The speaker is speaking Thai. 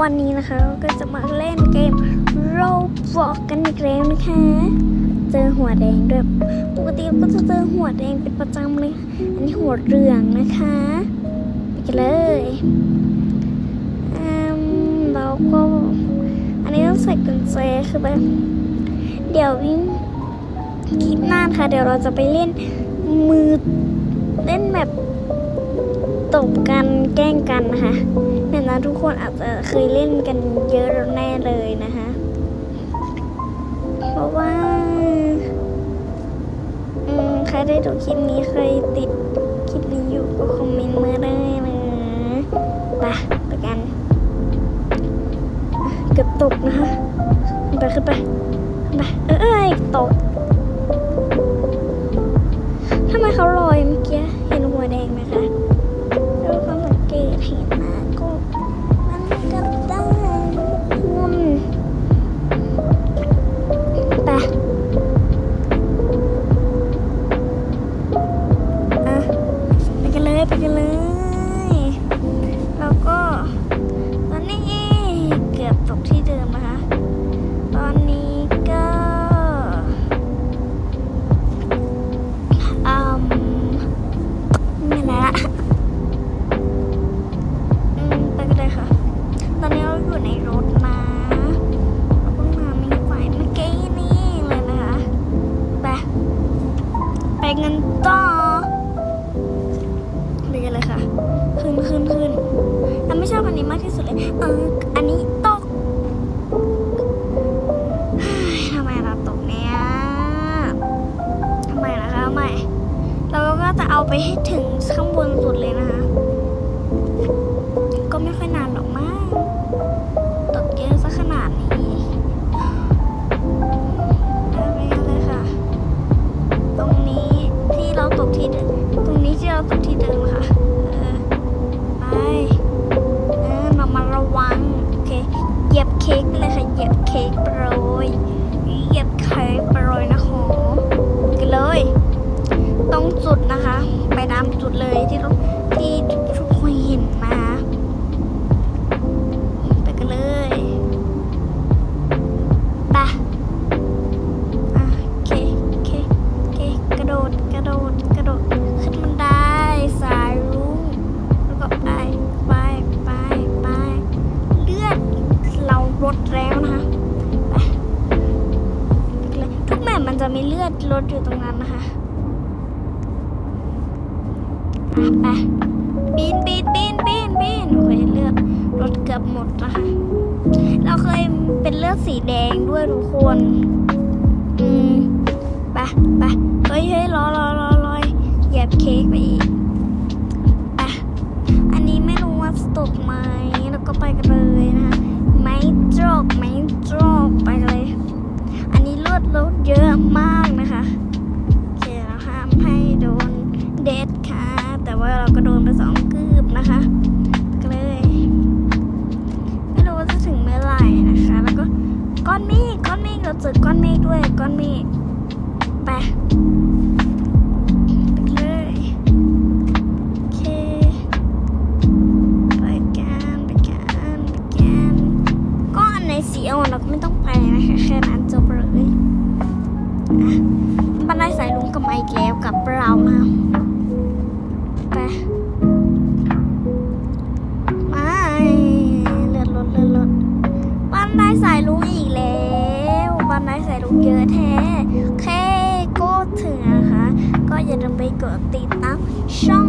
วันนี้นะคะก็จะมาเล่นเกม Roblox กันอีกแล้วนะคะ เจอหัวแดงด้วยปกติก็จะเจอหัวแดงเป็นประจำเลย อันนี้หัวเหลืองนะคะไปกันเลยอืมเราก็อันนี้ต้องใส่กุญแจคือแบบเดี๋ยววิ่งคลิปหน้าค่ะ เดี๋ยวเราจะไปเล่นมือเล่นแบบตบกันแกล้งกันนะคะ ทุกคนอาจจะเคยเล่นกันเยอะแน่เลยนะคะ เพราะว่าใครได้ดูคลิปนี้เคยติดคลิปนี้อยู่ก็คอมเมนต์มาได้นะไปไปกันอะเกือบตกนะคะไปขึ้นไปไปเอ้ยตกทำไมเขาลอยเมื่อกี้เห็นหัวแดงไหมคะ อยู่ในรถนะเราเพิ่งมามีไฟเมื่อกี้นี่เลยนะคะไปไปเงินต่อไปกันเลยค่ะ ขึ้นขึ้นขึ้นเราไม่ชอบอันนี้มากที่สุดเลยเอออันนี้ตกทำไมเราตกเนี่ยทำไมนะคะทำไมเราก็จะเอาไปให้ถึงข้างบนสุดเลยนะคะ ก็ไม่ค่อยนาน เลยค่ะเหยียบเค้กโปรย มันจะมีเลือยู่ตรงนั้นนะคะไปปีนปีนปีนปีนปีนโอ้ยเลือดลดเกือบหมดนะคะ เราเคยเป็นเลือดสีแดงด้วยทุกคนอืมไปไปเฮ้ยเฮ้ยรอรอรอรอเหยียบเค้กไปอีกไปอันนี้ไม่รู้ว่าตกไหม ลืมไปกดติดตามช่อง